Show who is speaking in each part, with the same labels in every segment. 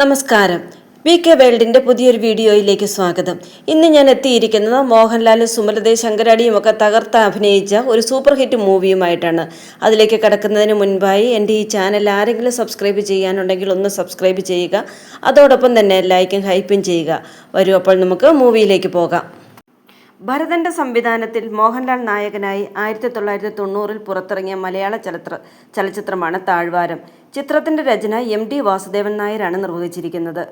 Speaker 1: നമസ്കാരം. V K വേൾഡിന്റെ പുതിയൊരു വീഡിയോയിലേക്ക് സ്വാഗതം. ഇന്ന് ഞാൻ എത്തിയിരിക്കുന്നത് മോഹൻലാലും സുമലതയും ശങ്കരാടിയും ഒക്കെ തകർത്ത് അഭിനയിച്ച ഒരു സൂപ്പർ ഹിറ്റ് മൂവിയുമായിട്ടാണ്. അതിലേക്ക് കടക്കുന്നതിന് മുൻപായി എന്റെ ഈ ചാനൽ ആരെങ്കിലും സബ്സ്ക്രൈബ് ചെയ്യാനുണ്ടെങ്കിൽ ഒന്ന് സബ്സ്ക്രൈബ് ചെയ്യുക. അതോടൊപ്പം തന്നെ ലൈക്കും ഹൈപ്പും ചെയ്യുക. വരൂ അപ്പോൾ നമുക്ക് മൂവിയിലേക്ക് പോകാം. ഭരതന്റെ സംവിധാനത്തിൽ മോഹൻലാൽ നായകനായി ആയിരത്തി തൊള്ളായിരത്തി തൊണ്ണൂറിൽ പുറത്തിറങ്ങിയ മലയാള ചലച്ചിത്ര ചലച്ചിത്രമാണ് താഴ്വാരം. ചിത്രത്തിന്റെ രചന എം ഡി വാസുദേവൻ നായരാണ് നിർവഹിച്ചിരിക്കുന്നത്.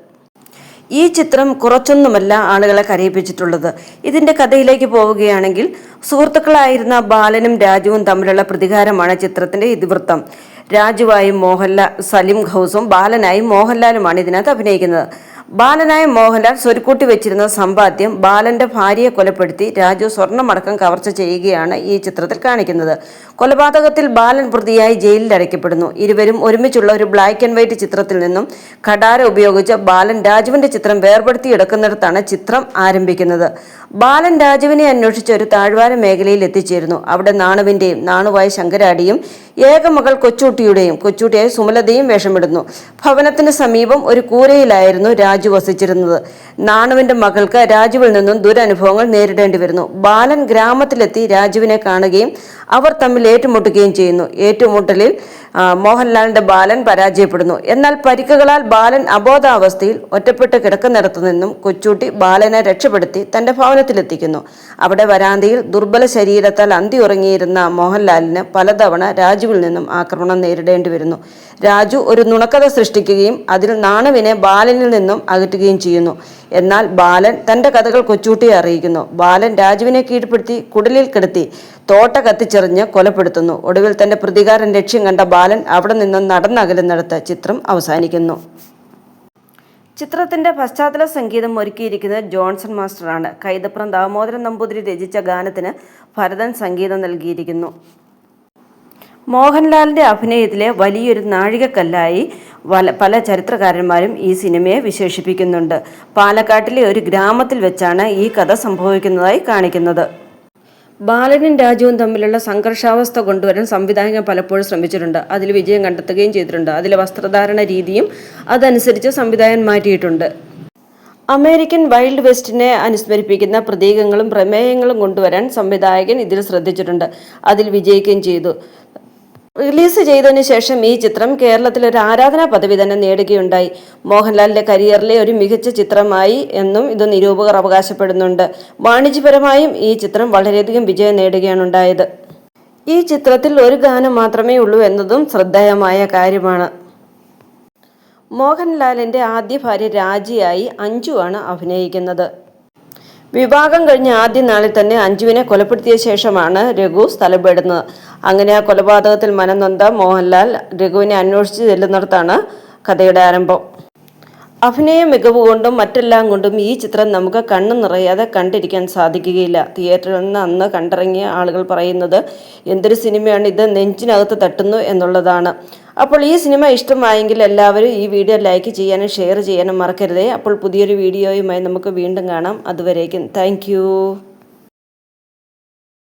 Speaker 1: ഈ ചിത്രം കുറച്ചൊന്നുമല്ല ആളുകളെ കരയിപ്പിച്ചിട്ടുള്ളത്. ഇതിന്റെ കഥയിലേക്ക് പോവുകയാണെങ്കിൽ സുഹൃത്തുക്കളായിരുന്ന ബാലനും രാജുവും തമ്മിലുള്ള പ്രതികാരമാണ് ചിത്രത്തിന്റെ ഇതിവൃത്തം. രാജുവായും മോഹൻലാൽ സലിം ഖൗസും ബാലനായും മോഹൻലാലുമാണ് ഇതിനകത്ത് അഭിനയിക്കുന്നത്. ബാലനായ മോഹൻലാൽ സ്വരുക്കൂട്ടി വെച്ചിരുന്ന സമ്പാദ്യം ബാലന്റെ ഭാര്യയെ കൊലപ്പെടുത്തി രാജു സ്വർണമടക്കം കവർച്ച ചെയ്യുകയാണ് ഈ ചിത്രത്തിൽ കാണിക്കുന്നത്. കൊലപാതകത്തിൽ ബാലൻ പ്രതിയായി ജയിലിൽ അടയ്ക്കപ്പെടുന്നു. ഇരുവരും ഒരുമിച്ചുള്ള ഒരു ബ്ലാക്ക് ആൻഡ് വൈറ്റ് ചിത്രത്തിൽ നിന്നും കടാര ഉപയോഗിച്ച് ബാലൻ രാജുവിന്റെ ചിത്രം വേർപെടുത്തിയെടുക്കുന്നിടത്താണ് ചിത്രം ആരംഭിക്കുന്നത്. ബാലൻ രാജുവിനെ അന്വേഷിച്ച് ഒരു താഴ്വാര മേഖലയിൽ എത്തിച്ചേരുന്നു. അവിടെ നാണുവിന്റെയും നാണുവായ ശങ്കരാടിയും ഏകമകൾ കൊച്ചൂട്ടിയുടെയും കൊച്ചുട്ടിയായ സുമലതയും വേഷമിടുന്നു. ഭവനത്തിന് സമീപം ഒരു കൂരയിലായിരുന്നു രാജു വസിച്ചിരുന്നത്. നാണുവിന്റെ മകൾക്ക് രാജുവിൽ നിന്നും ദുരനുഭവങ്ങൾ നേരിടേണ്ടി വരുന്നു. ബാലൻ ഗ്രാമത്തിലെത്തി രാജുവിനെ കാണുകയും അവർ തമ്മിൽ ഏറ്റുമുട്ടുകയും ചെയ്യുന്നു. ഏറ്റുമുട്ടലിൽ മോഹൻലാലിന്റെ ബാലൻ പരാജയപ്പെടുന്നു. എന്നാൽ പരിക്കുകളാൽ ബാലൻ അബോധാവസ്ഥയിൽ ഒറ്റപ്പെട്ട് കിടക്കുന്നിടത്തു നിന്നും കൊച്ചൂട്ടി ബാലനെ രക്ഷപ്പെടുത്തി തന്റെ ഭവനത്തിലെത്തിക്കുന്നു. അവിടെ വരാന്തയിൽ ദുർബല ശരീരത്താൽ അന്തി ഉറങ്ങിയിരുന്ന മോഹൻലാലിന് പലതവണ രാജുവിൽ നിന്നും ആക്രമണം നേരിടേണ്ടി വരുന്നു. രാജു ഒരു നുണക്കഥ സൃഷ്ടിക്കുകയും അതിൽ നാണുവിനെ ബാലനിൽ നിന്നും അകറ്റുകയും ചെയ്യുന്നു. എന്നാൽ ബാലൻ തന്റെ കഥകൾ കൊച്ചൂട്ടിയെ അറിയിക്കുന്നു. ബാലൻ രാജുവിനെ കീഴ്പ്പെടുത്തി കുടലിൽ കിടത്തി തോട്ട കത്തിച്ചെറിഞ്ഞ് കൊലപ്പെടുത്തുന്നു. ഒടുവിൽ തന്റെ പ്രതികാരം ലക്ഷ്യം കണ്ട ബാലൻ അവിടെ നിന്നും നടന്നകലുന്നിടത്ത് ചിത്രം അവസാനിക്കുന്നു. ചിത്രത്തിന്റെ പശ്ചാത്തല സംഗീതം ഒരുക്കിയിരിക്കുന്നത് ജോൺസൺ മാസ്റ്ററാണ്. കൈതപ്രം ദാമോദരൻ നമ്പൂതിരി രചിച്ച ഗാനത്തിന് ഭരതൻ സംഗീതം നൽകിയിരിക്കുന്നു. മോഹൻലാലിന്റെ അഭിനയത്തിലെ വലിയൊരു നാഴികക്കല്ലായി പല ചരിത്രകാരന്മാരും ഈ സിനിമയെ വിശേഷിപ്പിക്കുന്നുണ്ട്. പാലക്കാട്ടിലെ ഒരു ഗ്രാമത്തിൽ വെച്ചാണ് ഈ കഥ സംഭവിക്കുന്നതായി കാണിക്കുന്നത്. ബാലനും രാജുവും തമ്മിലുള്ള സംഘർഷാവസ്ഥ കൊണ്ടുവരാൻ സംവിധായകൻ പലപ്പോഴും ശ്രമിച്ചിട്ടുണ്ട്. അതിൽ വിജയം കണ്ടെത്തുകയും ചെയ്തിട്ടുണ്ട്. അതിലെ വസ്ത്രധാരണ രീതിയും അതനുസരിച്ച് സംവിധായകൻ മാറ്റിയിട്ടുണ്ട്. അമേരിക്കൻ വൈൽഡ് വെസ്റ്റിനെ അനുസ്മരിപ്പിക്കുന്ന പ്രതീകങ്ങളും പ്രമേയങ്ങളും കൊണ്ടുവരാൻ സംവിധായകൻ ഇതിൽ ശ്രദ്ധിച്ചിട്ടുണ്ട്. അതിൽ വിജയിക്കുകയും ചെയ്തു. റിലീസ് ചെയ്തതിന് ശേഷം ഈ ചിത്രം കേരളത്തിൽ ഒരു ആരാധനാ പദവി തന്നെ നേടുകയുണ്ടായി. മോഹൻലാലിന്റെ കരിയറിലെ ഒരു മികച്ച ചിത്രമായി എന്നും ഇത് നിരൂപകർ അവകാശപ്പെടുന്നുണ്ട്. വാണിജ്യപരമായും ഈ ചിത്രം വളരെയധികം വിജയം നേടുകയാണ് ഉണ്ടായത്. ഈ ചിത്രത്തിൽ ഒരു ഗാനം മാത്രമേ ഉള്ളൂ എന്നതും ശ്രദ്ധേയമായ കാര്യമാണ്. മോഹൻലാലിന്റെ ആദ്യ ഭാര്യ രാജിയായി ആണ് അഭിനയിക്കുന്നത്. വിവാഹം കഴിഞ്ഞ ആദ്യ നാളിൽ തന്നെ അഞ്ജുവിനെ കൊലപ്പെടുത്തിയ ശേഷമാണ് രഘു സ്ഥലപ്പെടുന്നത് അങ്ങനെ ആ കൊലപാതകത്തിൽ മനംനൊന്ത മോഹൻലാൽ രഘുവിനെ അന്വേഷിച്ച് ചെല്ലുന്നിടത്താണ് കഥയുടെ ആരംഭം. അഭിനയ മികവ് കൊണ്ടും മറ്റെല്ലാം കൊണ്ടും ഈ ചിത്രം നമുക്ക് കണ്ണു നിറയാതെ കണ്ടിരിക്കാൻ സാധിക്കുകയില്ല. തിയേറ്ററിൽ നിന്ന് അന്ന് കണ്ടിറങ്ങിയ ആളുകൾ പറയുന്നത് എന്തൊരു സിനിമയാണ് ഇത്? നെഞ്ചിനകത്ത് തട്ടുന്നു എന്നുള്ളതാണ്. അപ്പോൾ ഈ സിനിമ ഇഷ്ടമായെങ്കിൽ എല്ലാവരും ഈ വീഡിയോ ലൈക്ക് ചെയ്യാനും ഷെയർ ചെയ്യാനും മറക്കരുതേ. അപ്പോൾ പുതിയൊരു വീഡിയോയുമായി നമുക്ക് വീണ്ടും കാണാം. അതുവരേക്കും താങ്ക്